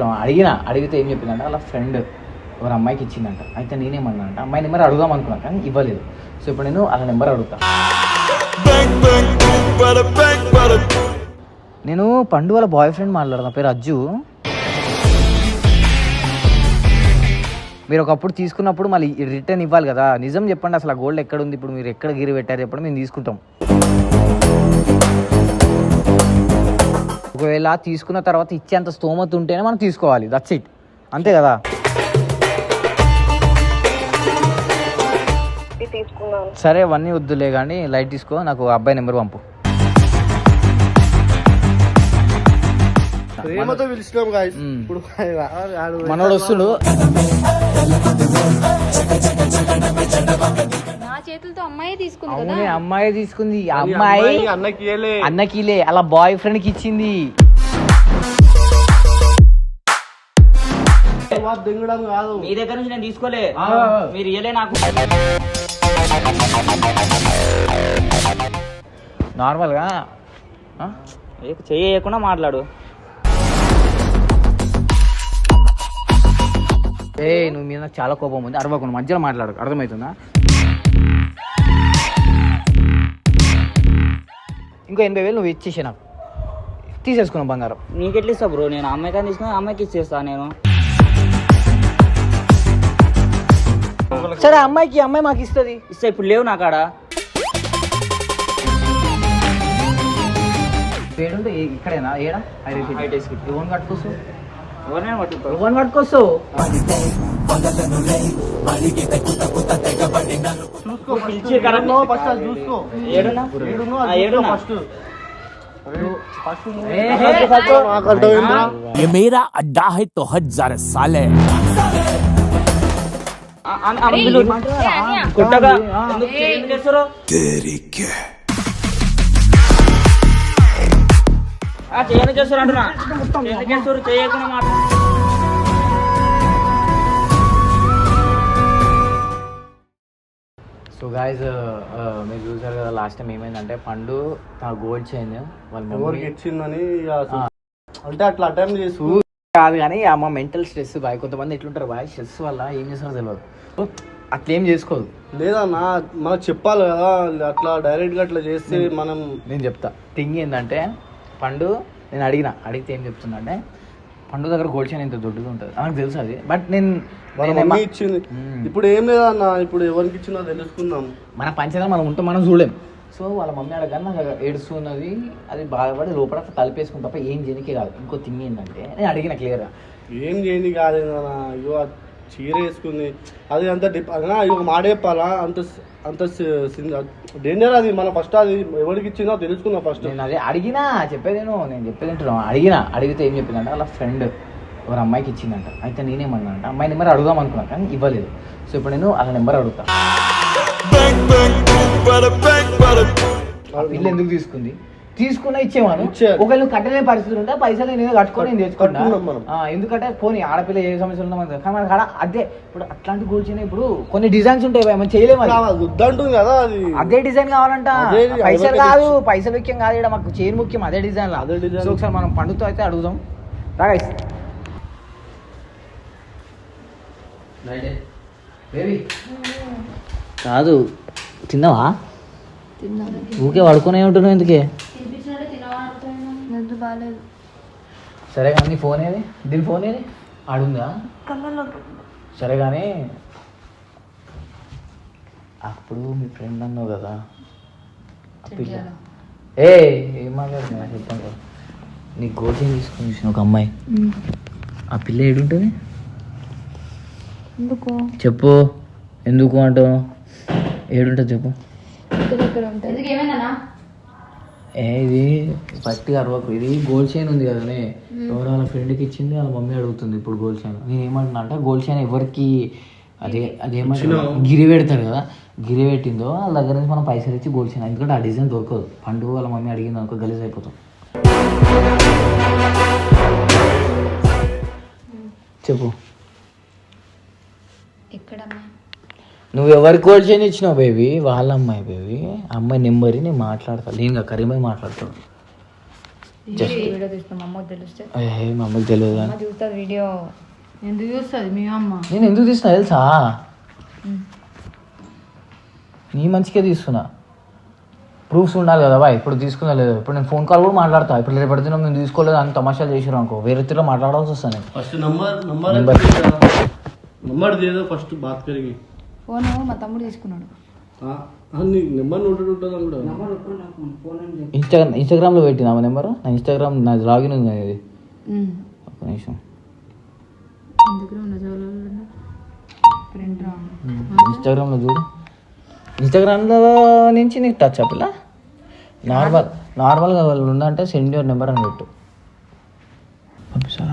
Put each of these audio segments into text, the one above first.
వింటున్నావు అడిగిన అడిగితే ఏం చెప్పిందంటే? వాళ్ళ ఫ్రెండ్ ఎవరు అమ్మాయికి ఇచ్చిందంట. అయితే నేనేమన్నా అంటే అమ్మాయి నెంబర్ అడుగుదాం అనుకున్నాను కానీ ఇవ్వలేదు. సో ఇప్పుడు నేను వాళ్ళ నెంబర్ అడుగుతా. నేను పండు వాళ్ళ బాయ్ ఫ్రెండ్ మాట్లాడదాం పేరు అజ్జు. మీరు ఒకప్పుడు తీసుకున్నప్పుడు మళ్ళీ రిటర్న్ ఇవ్వాలి కదా. నిజం చెప్పండి అసలు ఆ గోల్డ్ ఎక్కడ ఉంది? ఇప్పుడు మీరు ఎక్కడ గిరి పెట్టారు? చెప్పండి మేము తీసుకుంటాం. ఒకవేళ తీసుకున్న తర్వాత ఇచ్చేంత స్తోమత ఉంటేనే మనం తీసుకోవాలి. దట్స్ ఇట్ అంతే కదా? సరే అవన్నీ వద్దులే కానీ లైట్ తీసుకో నాకు అబ్బాయి నెంబర్ పంపు. ప్రేమతో పిలిచినాం గాయస్. ఇప్పుడు మనోడు వస్తుడు నా చేతులతో అమ్మాయి తీసుకుంది కదా. అవునే అమ్మాయి తీసుకుంది. అమ్మాయి. అన్నకిలే అలా బాయ్ ఫ్రెండ్కి ఇచ్చింది దింగడం కాదు. మీ దగ్గర నుంచి నేను తీసుకోలే. ఆ. మీరు ఇయ్యలే నాకు. నార్మల్గా చెయ్యకుండా మాట్లాడు. ఏ నువ్వు మీద నాకు చాలా కోపం ఉంది. అరవకుండా మధ్యలో మాట్లాడు అర్థమవుతుందా? ఇంకో ఎనభై వేలు నువ్వు ఇచ్చేసే నాకు. తీసేసుకున్నాం బంగారం. నీకు ఎట్లా ఇస్తా బ్రో? నేను అమ్మాయి కానీ తీసుకుని అమ్మాయికి ఇచ్చేస్తా నేను. సరే అమ్మాయికి అమ్మాయి మాకు ఇస్తుంది. ఇస్తా ఇప్పుడు లేవు నా కాడ. ఇక్కడేనా? ఏడా. ఎవరిని కట్టుకోసు ఎవరినైనా పట్టుకుంటావు ఎవరిని కట్టుకోసు చూసుకో పిలిచి కరెక్ట్. ఫస్ట్ అది చూసుకో ఏడున్నా ఏడున్నో ఆ, అది చూసుకో ఏడున్నా ఫస్ట్ ఫస్ట్ ఏ, ఏ, నాకు అర్థమైందిరా ये मेरा अड्डा है तो हट जा रे साले ఆ, ఆ, ఆ, పిలు. కొట్టగా ఎందుకు చెయ్యి ఎందుకు వేస్తారు? ఆ, చెయ్యని చేస్తారు అంటున్నా ఎందుకు వేస్తారు చేయకుండా మాట్లాడు సో గాయస్ మీరు చూసారు కదా లాస్ట్ టైం ఏమైందంటే పండు తన గోల్డ్ చైన్ వాళ్ళ ఎవరికి ఇచ్చిందని అంటే అట్లా అటెంప్ట్ చేసు కాదు కానీ అమ్మ మెంటల్ స్ట్రెస్ బాయ్. కొంతమంది ఎట్లుంటారు బాయ్? స్ట్రెస్ వల్ల ఏం చేస్తారో తెలియదు అట్లేం చేసుకోదు. లేదన్నా మనకు చెప్పాలి కదా అట్లా డైరెక్ట్గా అట్లా చేస్తే మనం నేను చెప్తా. థింగ్ ఏంటంటే పండు నేను అడిగిన అడిగితే ఏం చెప్తున్నా అంటే పండు దగ్గర గోల్డ్ చైన్ ఇంత దొడ్డుగా ఉంటుంది. నాకు తెలుసు అది. బట్ నేను ఇచ్చింది. ఇప్పుడు ఏం లేదన్నా ఇప్పుడు ఎవరికి ఇచ్చిందో తెలుసుకుందాం. మన పంచదార మనం ఉంటే మనం చూడలేం. సో వాళ్ళ మమ్మీ అడగని నాకు ఏడుస్తున్నది. అది బాధపడి లోపల తలిపేసుకుని తప్ప ఏం చేయనికే కాదు. ఇంకో థింగ్ ఏంటంటే నేను అడిగిన క్లియర్గా ఏం చేయండి కాదు అయ్యో చీర వేసుకుంది. అది అంత డిప్ ఒక మాట చెప్పాలా? అంత అంత డేంజర్ అది. మన ఫస్ట్ అది ఎవరికి ఇచ్చిందో తెలుసుకుందాం ఫస్ట్. నేను అదే అడిగినా చెప్పేది నేను నేను చెప్పేది వింటున్నాను అడిగిన అడిగితే ఏం చెప్పిందంటే? వాళ్ళ ఫ్రెండ్ ఎవరు అమ్మాయికి ఇచ్చిందంట. అయితే నేనేమన్నా అంటే అమ్మాయి నెంబర్ అడుగుదాం అనుకున్నాను కానీ ఇవ్వలేదు. సో ఇప్పుడు నేను వాళ్ళ నెంబర్ అడుగుతా. పిల్ల ఎందుకు తీసుకుంది? తీసుకున్నా ఇచ్చేవాను. ఒకవేళ నువ్వు కట్టలేని పరిస్థితి ఉంటే పైసలు నేను కట్టుకొని నేను. ఆ, ఎందుకంటే పోనీ ఆడపిల్ల ఏ సమస్యలు ఉన్నా మనకు. కానీ మనకు ఆడ అదే ఇప్పుడు అట్లాంటి గోల్స్ ఇప్పుడు కొన్ని డిజైన్స్ ఉంటాయి మనం చేయలేము కదా అది. అదే డిజైన్ కావాలంట. పైసలు కాదు పైసలు ముఖ్యం కాదు ఇక్కడ మాకు చైన్ ముఖ్యం అదే డిజైన్ అదే. సో ఒకసారి మనం పండుతో అయితే అడుగుదాం. బేబీ కాదు తిన్నావా? తిన్నాను ఊకే పడుకునే ఉంటున్నావు ఎందుకే? నిద్ర బాగాలేదు సరే కానీ నీ ఫోన్ ఏది? దీని ఫోన్ ఏది? ఆడుందా? కళ్ళలో. సరే కానీ అప్పుడు మీ ఫ్రెండ్ అన్నావు కదా. ఏ ఏం మాట్లాడుతున్నా చెప్పండి కదా. నీ గోల్డ్ తీసుకుని చూసిన ఒక అమ్మాయి. ఆ పిల్ల ఏడుంటుంది? ఎందుకు? చెప్పు. ఎందుకు అంటావు? ఏడుంటుంది చెప్పు. ఇక్కడ ఇక్కడ ఉంటుంది ఏ ఇది పట్టి అరవకు. ఇది గోల్డ్ చైన్ ఉంది కదనే. ఎవరో వాళ్ళ ఫ్రెండ్కి ఇచ్చింది వాళ్ళ మమ్మీ అడుగుతుంది ఇప్పుడు గోల్డ్ చైన్ నేను ఏమంటున్నా అంటే గోల్డ్ చైన్ ఎవరికి అదే అదేమంటారు? గిరి పెడతారు కదా. గిరి పెట్టిందో వాళ్ళ దగ్గర నుంచి మనం పైసలు ఇచ్చి గోల్డ్ చైన్ ఎందుకంటే ఆ డిజైన్ దొరకదు. పండుగ వాళ్ళ మమ్మీ అడిగింది అనుకో గలీజ్ అయిపోతాం. చెప్పు. ఎక్కడమ్మా? నువ్వు ఎవరి గోల్డ్ చైన్ ఇచ్చినావు బేబీ వాళ్ళ అమ్మాయి బేబీ అమ్మాయి నెంబర్ నేను మాట్లాడతా. నేను కరీమై మాట్లాడతాను Just- వీడియో తీస్తాం మా అమ్మకి తెలిస్తే. ఏ మా అమ్మకి తెలియదు వీడియో. ఎందుకు చూస్తుంది? మీ అమ్మ. నేను ఎందుకు తీస్తున్నా తెలుసా? నీ మంచిగా తీస్తున్నా. ప్రూఫ్స్ ఉండాలి కదా బాయ్? ఇప్పుడు తీసుకున్నా లేదు? ఇప్పుడు నేను ఫోన్ కాల్ కూడా మాట్లాడతా. ఇప్పుడు రేపటి దినం నేను తీసుకోలేదు అని తమాషాలు చేసారు అనుకో. వేరే తీరులో మాట్లాడాల్సి వస్తాను first number number. Number first bath కరిగి ఫోన్ మా తమ్ముడు తీసుకున్నాడు. ఇన్స్టాగ్రామ్ ఇన్స్టాగ్రామ్లో పెట్టినా నెంబర్? నా ఇన్స్టాగ్రామ్ నా లాగిన్ ఉంది ఇది ఒక నిమిషం. ఫ్రెండ్ రా ఇన్స్టాగ్రామ్లో చూడు. ఇన్స్టాగ్రామ్లో నుంచి నీకు టచ్ అప్పిలా నార్మల్ నార్మల్గా వాళ్ళు ఉందంటే సెండ్ యువర్ నెంబర్ అని పెట్టు. పంపిస్తారా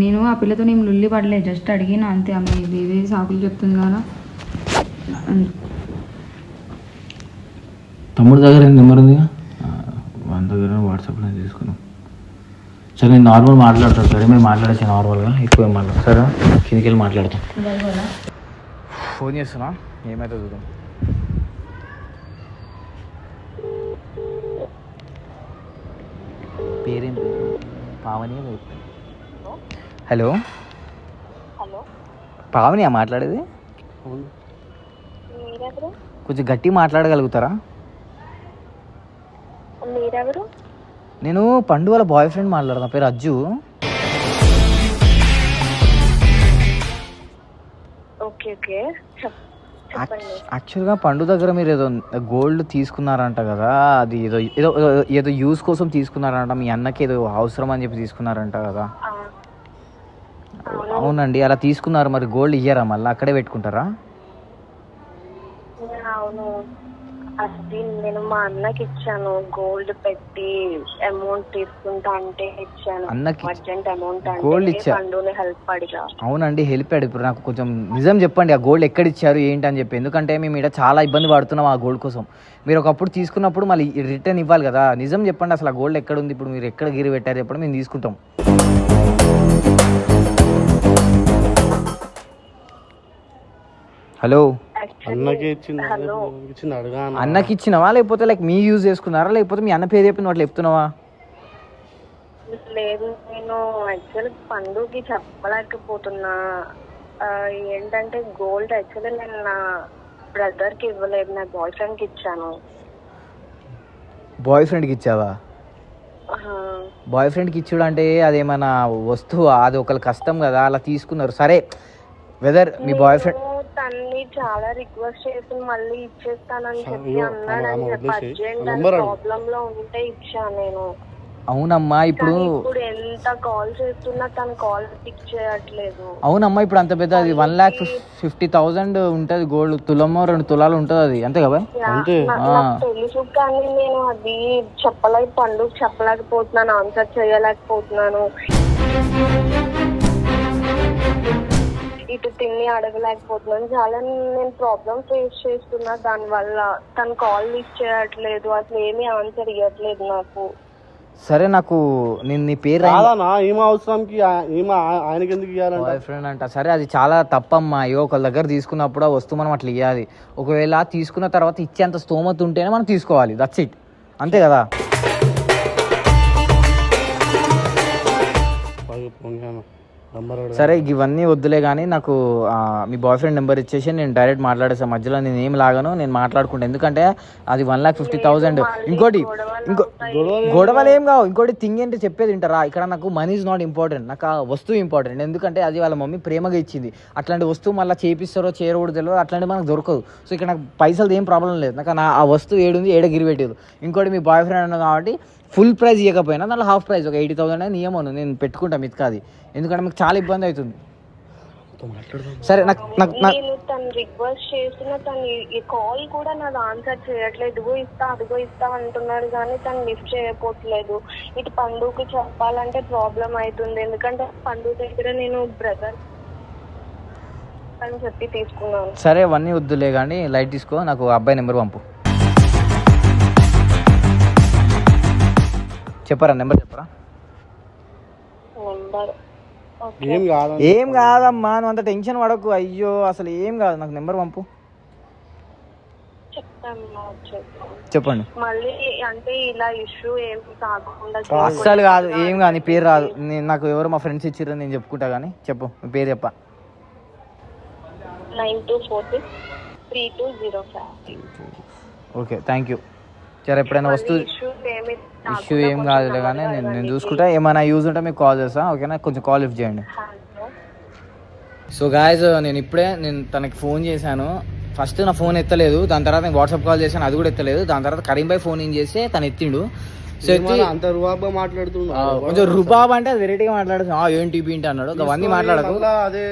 నేను ఆ పిల్లతో నేను లుల్లి పడలే జస్ట్ అడిగిన అంతే ఆమె ఇవే సాకులు చెప్తుంది కదా. తమ్ముడి దగ్గర నెంబర్ ఉంది మన దగ్గర వాట్సాప్లో తీసుకున్నాం. సరే నేను నార్మల్ మాట్లాడతాను సరే మేము మాట్లాడచ్చు నార్మల్గా ఎక్కువ మాట్లాడు సరే కిందికి వెళ్ళి మాట్లాడతాం. ఫోన్ చేస్తున్నా? ఏమైతే చూద్దాం. పేరేం పేరు? పావని హలో. హలో. పావనియా మాట్లాడేది? కొంచెం గట్టి మాట్లాడగలుగుతారా? మీరెవరు? నేను పండు వాళ్ళ బాయ్ ఫ్రెండ్ మాట్లాడతా పేరు అజ్జు. Okay okay. యాక్చువల్గా పండు దగ్గర మీరు ఏదో గోల్డ్ తీసుకున్నారంట కదా అది ఏదో ఏదో ఏదో యూస్ కోసం తీసుకున్నారంట మీ అన్నకి ఏదో అవసరం అని చెప్పి తీసుకున్నారంట కదా. అవునండి అలా తీసుకున్నారు. మరి గోల్డ్ ఇయ్యారా మళ్ళీ? అక్కడే పెట్టుకుంటారా? అవును. అది నేను మా అన్నకి ఇచ్చాను. గోల్డ్ పెట్టి అమౌంట్ తీసుకుంటా అంటే ఇచ్చాను. అన్నకి అర్జెంట్ అమౌంట్ gold అంటే ఇచ్చా- పండుని హెల్ప్ అడిగా. అవునండి హెల్ప్ అయ్యాడు ఇప్పుడు నాకు కొంచెం నిజం చెప్పండి ఆ గోల్డ్ ఎక్కడ ఇచ్చారు ఏంటి అని చెప్పి. ఎందుకంటే మేము ఇక్కడ చాలా ఇబ్బంది పడుతున్నాం ఆ గోల్డ్ కోసం. మీరు ఒకప్పుడు తీసుకున్నప్పుడు మళ్ళీ రిటర్న్ ఇవ్వాలి కదా. నిజం చెప్పండి అసలు ఆ గోల్డ్ ఎక్కడ ఉంది ఇప్పుడు మీరు ఎక్కడ గిరి పెట్టారు చెప్పండి మేము తీసుకుంటాం. హలో. అన్నకే ఇచ్చింది. అన్నకి ఇచ్చినవా లేకపోతే లైక్ మీ యూజ్ చేసుకున్నారా? లేకపోతే మీ అన్న పేరు చెప్పిన వాటి చెప్తున్నావా? లేదు నేను యాక్చువల్ పండుకి చెప్పలేకపోతున్నా. ఏంటంటే గోల్డ్ యాక్చువల్లీ నేను నా బ్రదర్కి ఇవ్వలేదు నా బాయ్ ఫ్రెండ్కి ఇచ్చాను. బాయ్ ఫ్రెండ్కి ఇచ్చావా? ఆ, బాయ్ ఫ్రెండ్కి ఇచ్చుడు అంటే అదేమన్నా వస్తువు అది ఒకరి కష్టం కదా అలా తీసుకున్నారు. సరే వెదర్ మీ బాయ్ ఫ్రెండ్ చాలా రిక్వెస్ట్ చేసి మళ్ళీ ఇచ్చేస్తానని చెప్పి అన్నాడని చెప్పి. అర్జెంట్ అడుగు. ప్రాబ్లమ్లో ఉంటే ఇచ్చాను నేను అవునమ్మా ఇప్పుడు ఇప్పుడు ఎంత కాల్ చేస్తున్నా తను కాల్ పిక్ చేయట్లేదు అవునమ్మా ఇప్పుడు అంత పెద్ద అది వన్ ల్యాక్ ఫిఫ్టీ థౌజండ్ ఉంటుంది గోల్డ్ తులమో రెండు తులాలు ఉంటుంది అది అంతే కదా అంతే. తెలుసు కానీ నేను అది చెప్పలేక పండుగ చెప్పలేకపోతున్నాను ఆన్సర్ చేయలేకపోతున్నాను ఇటు తిని అడగలేకపోతున్నాను. చాలా నేను ప్రాబ్లమ్ ఫేస్ చేస్తున్నా. దాని వల్ల తను కాల్ లిఫ్ట్ చేయట్లేదు. అసలు ఏమీ ఆన్సర్ ఇవ్వట్లేదు నాకు. సరే నాకు నేను నీ పేరు అవసరానికి ఆ- ఈమె ఆ- ఆయనకి ఎందుకు ఇవ్వాలంట బాయ్ ఫ్రెండ్ అంట. సరే అది చాలా తప్పమ్మా. అయ్యో ఒకళ్ళ దగ్గర తీసుకున్నప్పుడు ఆ వస్తువు మనం అట్లా ఇవ్వాలి ఒకవేళ తీసుకున్న తర్వాత ఇచ్చేంత స్తోమత ఉంటేనే మనం తీసుకోవాలి. దట్స్ ఇట్ అంతే కదా? నంబర్ సరే ఇవన్నీ వద్దులే కానీ నాకు మీ బాయ్ ఫ్రెండ్ నెంబర్ ఇచ్చేసి నేను డైరెక్ట్ మాట్లాడేసాను మధ్యలో నేను ఏం లాగను నేను మాట్లాడుకుంటా. ఎందుకంటే అది వన్ లాక్ ఫిఫ్టీ థౌసండ్ ఇంకోటి ఇంకో గొడవలు ఏం కావు. ఇంకోటి థింగ్ ఏంటి చెప్పేది వింటారా? ఇక్కడ నాకు మనీ ఇస్ నాట్ ఇంపార్టెంట్ నాకు ఆ వస్తువు ఇంపార్టెంట్ ఎందుకంటే అది వాళ్ళ మమ్మీ ప్రేమగా ఇచ్చింది. అట్లాంటి వస్తువు మళ్ళీ చేపిస్తారో చేయకూడదు తెలియదు. అట్లాంటి మనకు దొరకదు సో ఇక్కడ నాకు పైసలు ఏం ప్రాబ్లం లేదు. నాకు నా ఆ వస్తువు ఏడుంది ఏడ గిరి పెట్టేది ఇంకోటి మీ బాయ్ ఫ్రెండ్ అన్న కాబట్టి ఫుల్ ప్రైస్ ఇవ్వకపోయినా దాంట్లో హాఫ్ ప్రైస్ ఒక ఎయిటీ థౌసండ్ అని నియమను నేను పెట్టుకుంటా మిత్కాది ఎందుకంటే మీకు చాలా ఇబ్బంది అవుతుంది. సరే నాకు తను రిక్వెస్ట్ చేస్తున్నా తను ఈ- కాల్ కూడా నాది ఆన్సర్ చేయట్లేదు. ఇస్తా అదిగో ఇస్తా అంటున్నాడు కానీ తను లిఫ్ట్ చేయకపోవట్లేదు. ఇటు పండుగకి చెప్పాలంటే ప్రాబ్లం అవుతుంది. ఎందుకంటే పండుగ దగ్గర నేను బ్రదర్ అని చెప్పి తీసుకున్నాను. సరే అవన్నీ వద్దులే కానీ లైట్ తీసుకో. నాకు అబ్బాయి నెంబర్ పంపు. చెప్పరా నెంబర్ చెప్పరా? ఏం కాదు ఏం కాదమ్మా నువ్వు అంత టెన్షన్ పడకు. అయ్యో అసలు ఏం కాదు నాకు నెంబర్ పంపు. చెప్పండి. మళ్ళీ అంటే ఇలా ఇష్యూ ఏం కాకుండా అస్సలు కాదు ఏం కాదు నీ పేరు రాదు. నేను నాకు ఎవరు మా ఫ్రెండ్స్ ఇచ్చిర్రు నేను చెప్పుకుంటా కానీ చెప్పు మీ పేరు చెప్ప. Nine two four six three two zero five. Okay thank you సరే ఎప్పుడైనా వస్తూ ఇష్యూ ఏం కాదులే కానీ నేను నేను చూసుకుంటా. ఏమైనా యూజ్ ఉంటే మీకు కాల్ చేస్తా. ఓకేనా? కొంచెం కాల్ లిఫ్ట్ చేయండి. సో గాయస్ నేను ఇప్పుడే నేను తనకి ఫోన్ చేశాను. ఫస్ట్ నా ఫోన్ ఎత్తలేదు. దాని తర్వాత నేను వాట్సాప్ కాల్ చేశాను. అది కూడా ఎత్తలేదు. దాని తర్వాత కరీం భాయ్ ఫోన్ ఏం చేస్తే తను ఎత్తిండు. అంత రువాబా మాట్లాడుతున్నా ఆ, కొంచెం రుబాబ్ అంటే అది వెరైటీగా మాట్లాడుతున్నా "ఆ, ఏంటి ఏంటి అన్నాడు. అవన్నీ మాట్లాడకు. మళ్ళా అదే.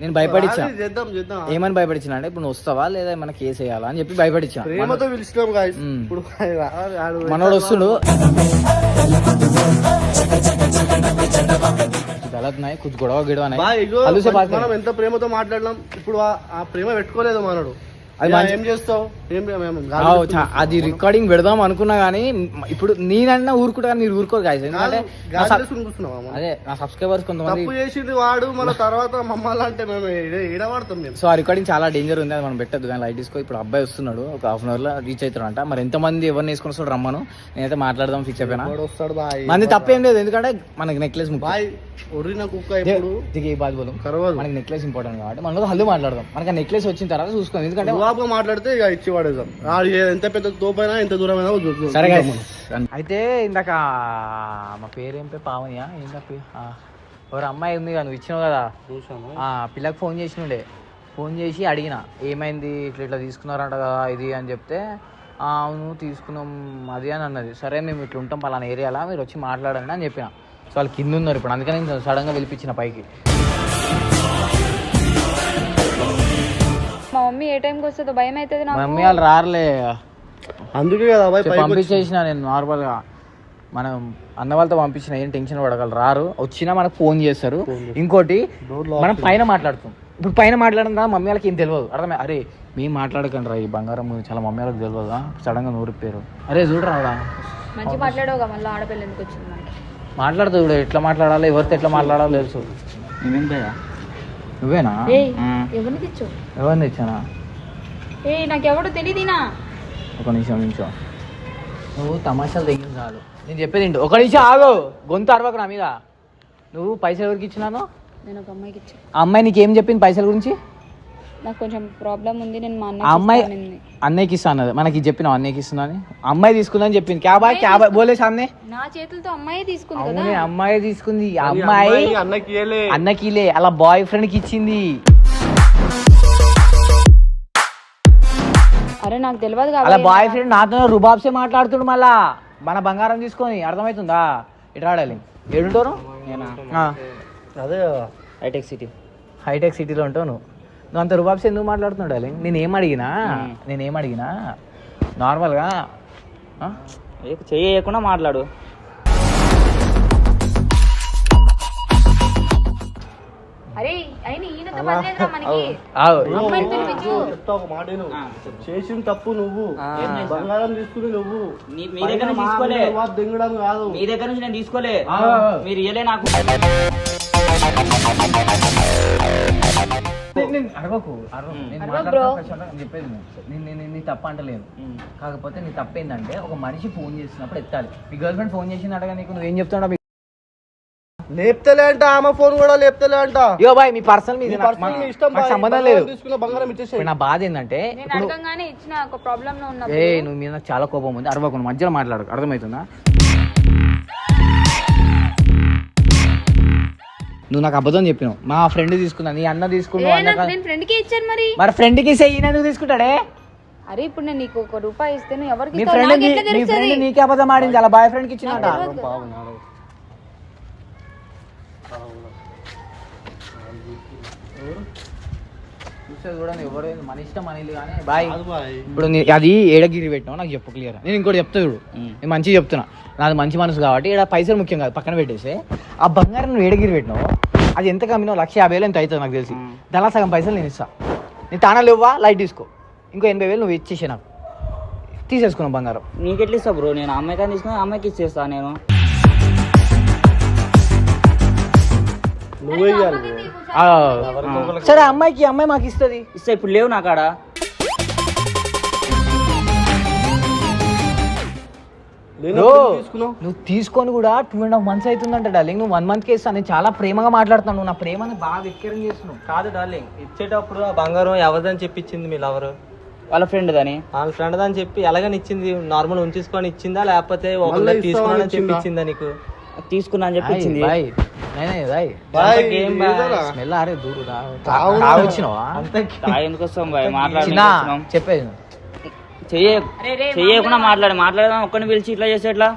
నేను భయపడిచ్చా. అది చేద్దాం చేద్దాం. ఏమని భయపడిచ్చిన అంటే ఇప్పుడు వస్తావా? లేదా ఏమైనా కేసు వేయాలా? అని చెప్పి భయపడిచ్చా. ప్రేమతో పిలిచినాం. ఇప్పుడు మనోడు వస్తుడు. గలత్ నాయ్ కుछ గొడవ గిడవ నాయ్ మనం ఎంత ప్రేమతో మాట్లాడలాం ఇప్పుడు ఆ ప్రేమ పెట్టుకోలేదు మనడు. అది ఏం చేస్తావు? అది రికార్డింగ్ పెడదాం అనుకున్నా కానీ ఇప్పుడు నేనన్నా ఊరుకుంటా మీరు ఊరుకోరు కాదు ఎందుకంటే? అదే నా సబ్స్క్రైబర్స్ కొంతమంది చేసింది వాడు మన తర్వాత మమ్మల్ని అంటే మేము ఏడవాడతాం సో ఆ రికార్డింగ్ చాలా డేంజర్ ఉంది అది మనం పెట్టద్దు. కానీ లైట్ తీసుకో ఇప్పుడు అబ్బాయి వస్తున్నాడు ఒక హాఫ్ అన్ అవర్లో రీచ్ అవుతాడంట మరి ఎంతమంది ఎవరిని వేసుకొని వస్తాడు రమ్మను? నేనైతే మాట్లాడదాం ఫిక్స్ అయిపోయినా. వాడు వస్తాడు బాయ్? మంది తప్పేం లేదు ఎందుకంటే మనకి నెక్లెస్ మనకి నెక్లెస్ ఇంపార్టెంట్ కాబట్టి. మనం హల్లు మాట్లాడదాం. మనకి నెక్లెస్ వచ్చిన తర్వాత చూసుకోండి ఎందుకంటే రువాబుగా మాట్లాడితే ఇక ఇచ్చి ఏ- ఎంత పెద్ద తోపైనా ఎంత దూరమైనా సరే. అయితే ఇందాక మా పేరు ఏం పేరు? పావనియా? ఏందా ఎవరు అమ్మాయి ఉంది కదా నువ్వు ఇచ్చినావు కదా? చూసాను ఆ పిల్లకి ఫోన్ చేసినుండే. ఫోన్ చేసి అడిగిన ఏమైంది? ఇట్లా ఇట్లా తీసుకున్నారంట కదా ఇది అని చెప్తే "ఆ, అవును తీసుకున్నాం అది అని అన్నది. సరే మేము ఇట్లా ఉంటాం పలానా ఏరియాలో మీరు వచ్చి మాట్లాడండి అని చెప్పిన. సో వాళ్ళు కింద ఉన్నారు ఇప్పుడు అందుకని నేను సడన్గా పిలిపించిన పైకి. ఏ టైంకి వస్తుందో భయం అవుతుంది నాకు. మమ్మీ వాళ్ళు రారులే. అందుకే కదా బాయ్ సో పైకి వచ్చి- పంపించేసిన నేను నార్మల్గా. మనం అన్న వాళ్ళతో పంపించిన ఏం టెన్షన్ పడగలరు రారు. వచ్చినా మనకు ఫోన్ చేస్తారు. ఇంకోటి మనం పైన మాట్లాడుతాం. ఇప్పుడు పైన మాట్లాడడం కదా మమ్మీ వాళ్ళకి ఏం తెలియదు. అర్థమే? అరే మేము మాట్లాడకండి రా ఈ బంగారం గురించి చాలా మమ్మీ వాళ్ళకి తెలియదు? సడన్గా నూరిపోయారు అరే చూడరా ఆవిడ? మంచి మాట్లాడవుగా మళ్ళీ ఆడపిల్ల ఎందుకు వచ్చింది మనకి? చూడు ఎట్లా మాట్లాడాలో ఎవరితో ఎట్లా మాట్లాడాలో తెలుసు. నువ్వేనా? ఏయ్ ఎవరిని తెచ్చు ఎవరిని ఇచ్చానా ఏయ్ నాకెవడో తెలియదునా ఒక నిమిషం నిమిషం. నువ్వు తమాషాలు తెగింది చాలు. నేను చెప్పేది ఏంటి? ఒక నిమిషం ఆగు. గొంతు అరవకు నా మీద. నువ్వు పైసలు ఎవరికి ఇచ్చినాను? నేను ఒక అమ్మాయికి ఇచ్చా ఆ అమ్మాయి నీకేం చెప్పింది పైసల గురించి? నాకు కొంచెం ప్రాబ్లం ఉంది నేను మా ఆ అమ్మాయి అన్నయ్య అన్నయ్యకి ఇస్తా అన్నది మనకి చెప్పినావు అన్నయ్యకి ఇస్తున్నా అని. అమ్మాయి తీసుకుందని చెప్పింది. క్యాబా క్యాబా బోలే సామ్నే. నా చేతులతో అమ్మాయి తీసుకుంది కదా. అవునే అమ్మాయి తీసుకుంది. ఆ అమ్మాయి అమ్మాయి అన్నకి ఇయ్యలే. అన్నకిలే అలా బాయ్ ఫ్రెండ్కి ఇచ్చింది. అరే నాకు తెలియదు అలా బాయ్ ఫ్రెండ్ నాతో రుబాబ్సే మాట్లాడుతుడు మళ్ళా. మన బంగారం తీసుకొని అర్థమవుతుందా? ఇటు రాడాలి. ఏడుంటారు? అదే. హైటెక్ సిటీ హైటెక్ సిటీలో ఉంటావు నువ్వు. నువ్వు అంత రుబాబ్స్ ఎందుకు మాట్లాడుతున్నావు డార్లింగ్ నేను ఏం అడిగినా? నేను ఏం అడిగినా? నార్మల్గా ఆ? చేయకుండా మాట్లాడు. చెప్తా ఒక మాట విను. చేసిన తప్పు నువ్వు. బంగారం తీసుకుని నువ్వు. మీ దగ్గర నుంచి తీసుకోలే. దింగడం కాదు. మీ దగ్గర నుంచి నేను తీసుకోలే. ఆ. మీరు ఇయ్యలే నాకు. నేను- అరవకు. నేను నీ తప్ప అంటలేను కాకపోతే నీ తప్పు ఏంటంటే ఒక మనిషి ఫోన్ చేసినప్పుడు ఎత్తాలి. మీ గర్ల్ ఫ్రెండ్ ఫోన్ చేసింది అడగా నీకు నువ్వేం చెప్తున్నావు లేపుతలే అంట ఆమె ఫోన్ కూడా లేపుతలే అంట యో బాయ్ మీ పర్సనల్ మీద ఇష్టం బాయ్. సంబంధం లేదు. తీసుకున్న బంగారం ఇచ్చేసేయ్. నా బాధ ఏంటంటే నేను ఇప్పుడు అడగంగానే ఇచ్చిన ఒక ప్రాబ్లం లో ఏ నువ్వు మీద చాలా కోపం ఉంది. అరవకుండా మధ్యలో మాట్లాడకు అర్థమవుతుందా? నువ్వు నాకు అబద్ధం చెప్పినావు. మా ఫ్రెండ్ తీసుకున్నా నీ అన్న తీసుకున్నావు ఫ్రెండ్కి ఇచ్చాను మరి. మరి ఫ్రెండ్కి ఈయన తీసుకుంటాడే? అరే ఇప్పుడు నేను నీకు ఒక రూపాయి ఇస్తే నువ్వు ఎవరికి? ఫ్రెండ్ నాకు అబద్ధం ఆడింది అలా బాయ్ ఫ్రెండ్కి నాకు తెలియదు కదా. చూస్తే చూడండి ఎవరు మన ఇష్టం ఇల్లు కానీ బాయ్. ఇప్పుడు అది ఏడగిరి పెట్టినావు నాకు చెప్పు క్లియర్ నేను ఇంకోటి చెప్తా చూడు. నేను మంచిగా చెప్తున్నా. నాది మంచి మనసు కాబట్టి ఇక్కడ పైసలు ముఖ్యం కాదు పక్కన పెట్టేసి. ఆ బంగారం నువ్వు ఏడగిరి పెట్టినావు అది ఎంత కమ్మినావు? లక్ష యాభై వేలు ఎంత అవుతుంది నాకు తెలిసి. దానిలో సగం పైసలు నేను ఇస్తా. నీ తానాలు ఇవ్వా లైట్ తీసుకో. ఇంకో ఎనభై వేలు నువ్వు ఇచ్చేసే నాకు. తీసేసుకున్నావు బంగారం. నీకెట్లా ఇస్తా బ్రో? నేను అమ్మాయి కానీ తీసుకుని అమ్మాయికి ఇచ్చేస్తా నేను. నువ్వే ఆ, సరే అమ్మాయికి అమ్మాయి మాకు ఇస్తుంది. ఇస్తా ఇప్పుడు లేవు నా కాడ? నువ్వు తీసుకొని కూడా టూ అండ్ హాఫ్ మంత్స్ అవుతుందంట డార్లింగ్ నువ్వు వన్ మంత్కి ఇస్తాను. నేను చాలా ప్రేమగా మాట్లాడుతున్నాను. నువ్వు నా ప్రేమని బాగా వెక్కిరం చేస్తున్నావు. కాదు డార్లింగ్ ఇచ్చేటప్పుడు ఆ బంగారం ఎవరిదని చెప్పి ఇచ్చింది మీ లవర్ వాళ్ళ ఫ్రెండ్ దాని. వాళ్ళ ఫ్రెండ్ అని చెప్పి ఎలాగని ఇచ్చింది? నార్మల్ ఉంచేసుకొని ఇచ్చిందా? లేకపోతే ఒకళ్ళే ఇస్తామని తీసుకున్నానని చెప్పి ఇచ్చిందా? ఇచ్చిందా నీకు? తీసుకున్నా అని చెప్పి? స్మెల్ దూరు ఎందుకు వస్తాం బాయ్? చెప్పేది. చెయ్య చెయ్యకుండా మాట్లాడి. మాట్లాడదాం ఒక్కడిని పిలిచి ఇట్లా చేస్తే ఎట్లా?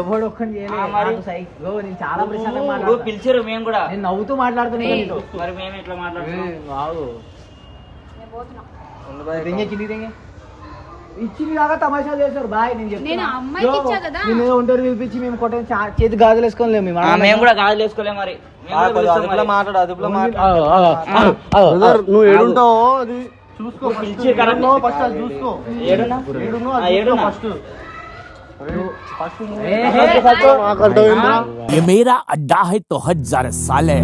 ఎవడు చాలా. పిలిచారు మేము కూడా. నేను నవ్వుతూ మాట్లాడుతున్నా. మరి మేము ఇట్లా మాట్లాడుతున్నాం? ఆగు. దెంగే, కిందికి దెంగే. ఇచ్చింది కాక తమాషా చేశారు బాయ్ నేను చెప్తున్నా. నేను ఆ అమ్మాయికి యో, ఇచ్చా కదా. నేను ఏదో ఒంటరి పిలిపించి మేము కొట్టే చేతి గాజులు వేసుకోలేము మేము ఆ, మేము కూడా గాజులు వేసుకోలేం మరి మేము కూడా పిలుస్తాం అదుపులో మరి. మాట్లాడు అదుపులో మాట్లాడు ఆగు, ఆగు, ఆగు, ఆగు. బ్రదర్ నువ్వు ఏడుంటావో అది చూసుకో పిలిచి కరెక్ట్. ఫస్ట్ అది చూసుకో ఏడున్నా? ఏడున్నావు ఆ, అది ఏడున్నా? ఫస్ట్ ఫస్ట్ ఏ, ఏ, మాకు అర్థమైందా ये मेरा अड्डा है तो हज जरा साले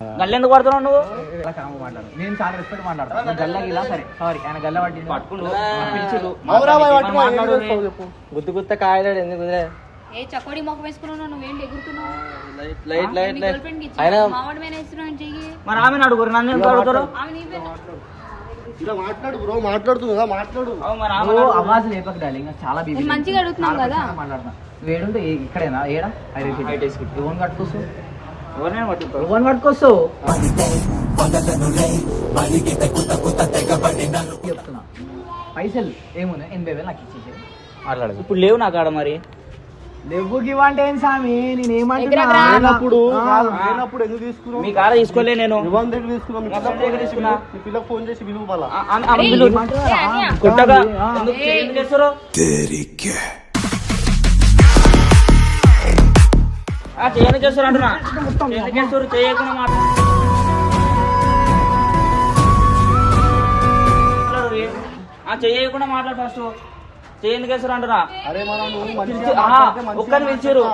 గల్లు ఎందుకు పడుతున్నావు నువ్వు? మాట్లాడు. నేను చాలా రెస్పెక్ట్ మాట్లాడతాను. నువ్వు గల్లకి ఇలా సరే. సారీ ఆయన గల్ల పట్టి గుద్దు గుత్త కాయలాడు ఎందుకు కుదిరే? ఏ చకోడి మొక్క వేసుకున్నావు నువ్వేంటి ఎగురుతున్నావు? లైట్ లైట్ లైట్ నీ లైట్. గర్ల్ ఫ్రెండ్కి అయినా మావాడి మీద వేస్తున్నావు చెయ్యి. మరి ఆమె అడుగురు నన్ను ఎందుకు అడుగుతారు? ఆమె నీవే. ఇలా మాట్లాడు బ్రో మాట్లాడుతుంది కదా మాట్లాడు. అవు మరి ఆమె ఓ అవాజ్ లేపక డార్లింగ్ చాలా మంచిగా అడుగుతున్నాను కదా. ఏడుంటే ఏ- ఇక్కడేనా? ఏడా? ఎవరిని పట్టుకొస్తావు? చెప్తున్నా. పైసలు ఏమున్నాయి ఎనభై వేలు నాకు ఇచ్చేసి మాట్లాడదు. ఇప్పుడు లేవు నా కాడ మరి. లేవుకి ఇవ్వంటే ఏం స్వామి నేను ఏమంటున్నా? లేనప్పుడు ఆ, కాదు, లేనప్పుడు ఎందుకు తీసుకున్నావు? మీ కాడ తీసుకోలే నేను. ఇవ్వని దగ్గర తీసుకున్నావు మీ మా పిల్లకి దగ్గర తీసుకున్నా. మీ పిల్లకి ఫోన్ చేసి విలువ. కొట్టగా. ఎందుకు మంచిగా పిలిచిర్రు.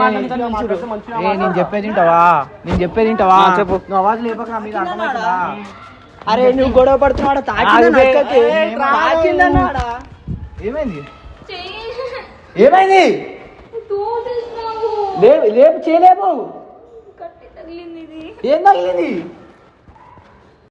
మాట్లాడితే మంచిగా ఏ, నేను. చెప్పేది వింటావా? నేను చెప్పేది వింటావా? చెప్పు. నువ్వు అవాజ్ లేపక మీద అరే నువ్వు గొడవ పడుతున్నాడు? ఆగిపోయి. తాకిందన్నాడా? ఏమైంది? ఏమైంది? లేపు చేయలేము ఏం తగిలింది?